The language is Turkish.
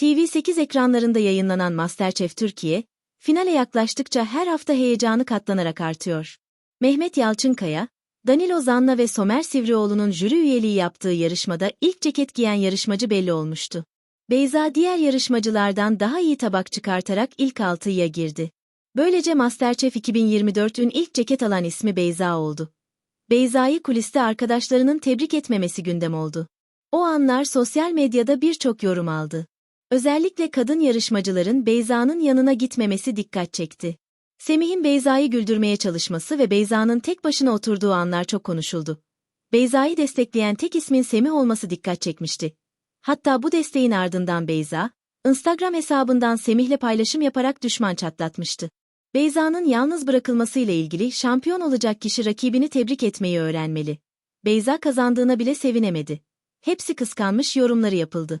TV8 ekranlarında yayınlanan MasterChef Türkiye, finale yaklaştıkça her hafta heyecanı katlanarak artıyor. Mehmet Yalçınkaya, Danilo Zanna ve Somer Sivrioğlu'nun jüri üyeliği yaptığı yarışmada ilk ceket giyen yarışmacı belli olmuştu. Beyza diğer yarışmacılardan daha iyi tabak çıkartarak ilk altıya girdi. Böylece MasterChef 2024'ün ilk ceket alan ismi Beyza oldu. Beyza'yı kuliste arkadaşlarının tebrik etmemesi gündem oldu. O anlar sosyal medyada birçok yorum aldı. Özellikle kadın yarışmacıların Beyza'nın yanına gitmemesi dikkat çekti. Semih'in Beyza'yı güldürmeye çalışması ve Beyza'nın tek başına oturduğu anlar çok konuşuldu. Beyza'yı destekleyen tek ismin Semih olması dikkat çekmişti. Hatta bu desteğin ardından Beyza, Instagram hesabından Semih'le paylaşım yaparak düşman çatlatmıştı. Beyza'nın yalnız bırakılmasıyla ilgili şampiyon olacak kişi rakibini tebrik etmeyi öğrenmeli. Beyza kazandığına bile sevinemedi. Hepsi kıskanmış yorumları yapıldı.